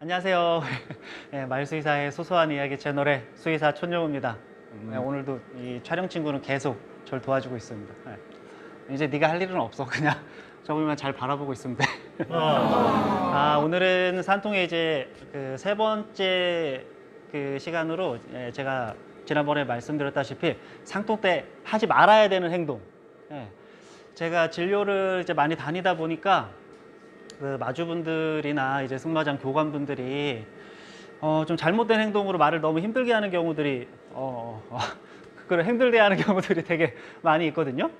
안녕하세요. 네, 말수의사의 소소한 이야기 채널의 수의사 촌용우입니다. 네, 오늘도 이 촬영 친구는 계속 절 도와주고 있습니다. 네. 이제 네가 할 일은 없어. 그냥 저기만 잘 바라보고 있으면 돼. 아, 오늘은 산통의 이제 그 세 번째 그 시간으로 예, 제가 지난번에 말씀드렸다시피 상통 때 하지 말아야 되는 행동. 예. 제가 진료를 이제 많이 다니다 보니까 그 마주분들이나 이제 승마장 교관분들이 어, 좀 잘못된 행동으로 말을 너무 힘들게 하는 경우들이 어, 어, 그걸 힘들게 하는 경우들이 되게 많이 있거든요.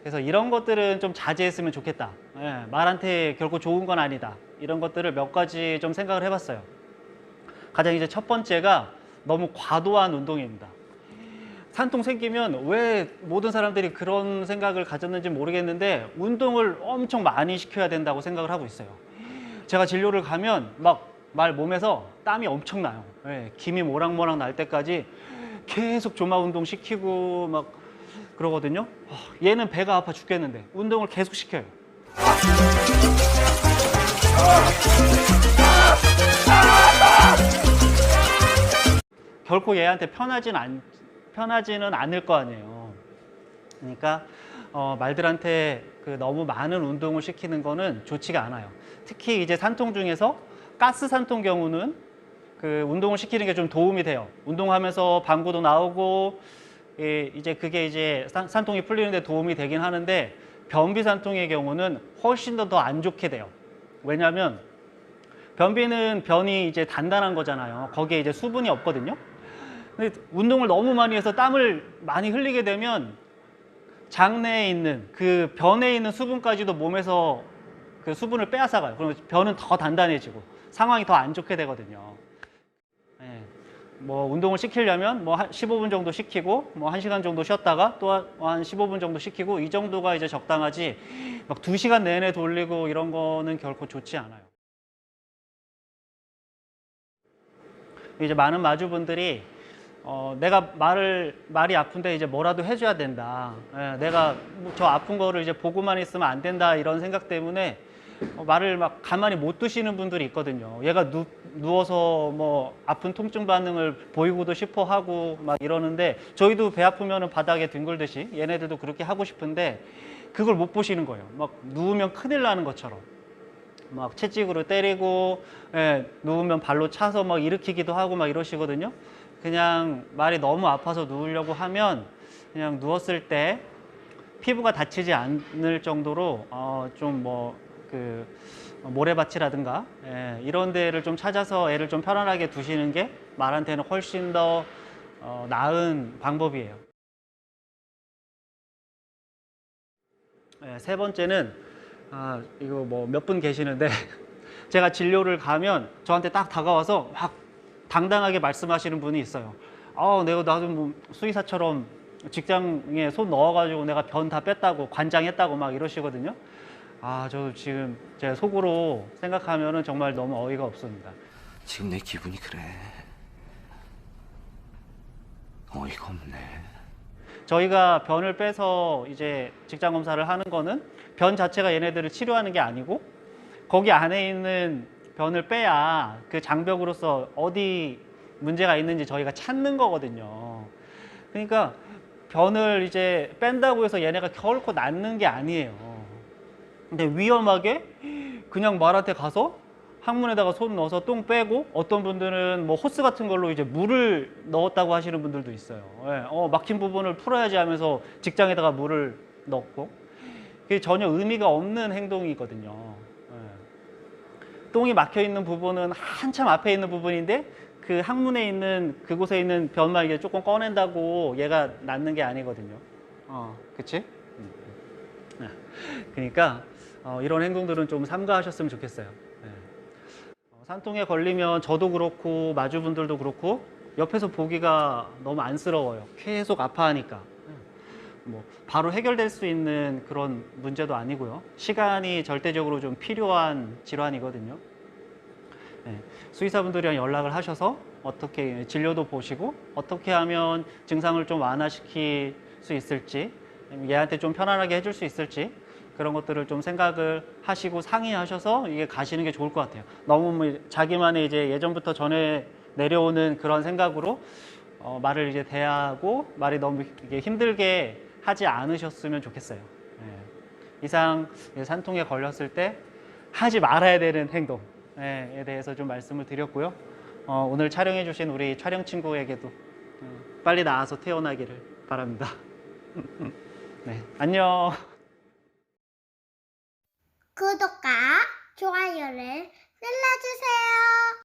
그래서 이런 것들은 좀 자제했으면 좋겠다. 예, 말한테 결코 좋은 건 아니다. 이런 것들을 몇 가지 좀 생각을 해봤어요. 가장 이제 첫 번째가 너무 과도한 운동입니다. 산통 생기면 왜 모든 사람들이 그런 생각을 가졌는지 모르겠는데 운동을 엄청 많이 시켜야 된다고 생각을 하고 있어요. 제가 진료를 가면 막 말 몸에서 땀이 엄청 나요. 예, 김이 모락모락 날 때까지 계속 조마 운동 시키고 막 그러거든요. 아, 얘는 배가 아파 죽겠는데 운동을 계속 시켜요. 결코 얘한테 편하진 않, 편하지는 않을 거 아니에요. 그러니까 어, 말들한테 그 너무 많은 운동을 시키는 거는 좋지가 않아요. 특히 이제 산통 중에서 가스 산통 경우는 그 운동을 시키는 게 좀 도움이 돼요. 운동하면서 방구도 나오고 예, 이제 그게 이제 산, 산통이 풀리는데 도움이 되긴 하는데 변비 산통의 경우는 훨씬 더 더 안 좋게 돼요. 왜냐하면 변비는 변이 이제 단단한 거잖아요. 거기에 이제 수분이 없거든요. 근데 운동을 너무 많이 해서 땀을 많이 흘리게 되면 장내에 있는 그 변에 있는 수분까지도 몸에서 그 수분을 빼앗아가요. 그러면 변은 더 단단해지고 상황이 더 안 좋게 되거든요. 예. 뭐 운동을 시키려면 뭐 한 15분 정도 시키고 뭐 1시간 정도 쉬었다가 또 한 15분 정도 시키고 이 정도가 이제 적당하지 막 2시간 내내 돌리고 이런 거는 결코 좋지 않아요. 이제 많은 마주분들이 어, 내가 말을 말이 아픈데 이제 뭐라도 해줘야 된다. 예, 내가 뭐저 아픈 거를 이제 보고만 있으면 안 된다 이런 생각 때문에 어, 말을 막 가만히 못 두시는 분들이 있거든요. 얘가 누, 누워서 뭐 아픈 통증 반응을 보이고도 싶어 하고 막 이러는데 저희도 배 아프면은 바닥에 뒹굴듯이 얘네들도 그렇게 하고 싶은데 그걸 못 보시는 거예요. 막 누우면 큰일 나는 것처럼. 막 채찍으로 때리고 예, 누우면 발로 차서 막 일으키기도 하고 막 이러시거든요. 그냥 말이 너무 아파서 누우려고 하면 그냥 누웠을 때 피부가 다치지 않을 정도로 어, 좀뭐그 모래밭이라든가 예, 이런 데를 좀 찾아서 애를 좀 편안하게 두시는 게 말한테는 훨씬 더 어, 나은 방법이에요. 예, 세 번째는 아, 이거 뭐 몇 분 계시는데 제가 진료를 가면 저한테 딱 다가와서 막 당당하게 말씀하시는 분이 있어요. 아, 내가 나도 뭐 수의사처럼 직장에 손 넣어가지고 내가 변 다 뺐다고 관장했다고 막 이러시거든요. 아, 저 지금 제 속으로 생각하면은 정말 너무 어이가 없습니다. 지금 내 기분이 그래. 어이가 없네. 저희가 변을 빼서 이제 직장 검사를 하는 거는 변 자체가 얘네들을 치료하는 게 아니고 거기 안에 있는 변을 빼야 그 장벽으로서 어디 문제가 있는지 저희가 찾는 거거든요. 그러니까 변을 이제 뺀다고 해서 얘네가 결코 낫는 게 아니에요. 근데 위험하게 그냥 말한테 가서 항문에다가 손 넣어서 똥 빼고 어떤 분들은 뭐 호스 같은 걸로 이제 물을 넣었다고 하시는 분들도 있어요. 예, 어, 막힌 부분을 풀어야지 하면서 직장에다가 물을 넣고 그게 전혀 의미가 없는 행동이거든요. 예. 똥이 막혀 있는 부분은 한참 앞에 있는 부분인데 그 항문에 있는 그곳에 있는 변만 이게 조금 꺼낸다고 얘가 낫는 게 아니거든요. 어, 그치? 음. 예. 그러니까 어, 이런 행동들은 좀 삼가하셨으면 좋겠어요. 예. 어, 산통에 걸리면 저도 그렇고 마주분들도 그렇고 옆에서 보기가 너무 안쓰러워요. 계속 아파하니까. 뭐 바로 해결될 수 있는 그런 문제도 아니고요. 시간이 절대적으로 좀 필요한 질환이거든요. 네, 수의사분들이랑 연락을 하셔서 어떻게 진료도 보시고 어떻게 하면 증상을 좀 완화시킬 수 있을지 얘한테 좀 편안하게 해줄 수 있을지 그런 것들을 좀 생각을 하시고 상의하셔서 이게 가시는 게 좋을 것 같아요. 너무 뭐 자기만의 이제 예전부터 전에 내려오는 그런 생각으로 어, 말을 이제 대하고 말이 너무 이게 힘들게 하지 않으셨으면 좋겠어요. 예. 이상 산통에 걸렸을 때 하지 말아야 되는 행동에 대해서 좀 말씀을 드렸고요. 어, 오늘 촬영해 주신 우리 촬영 친구에게도 어, 빨리 나아서 태어나기를 바랍니다. 네, 안녕. 구독과 좋아요를 눌러주세요.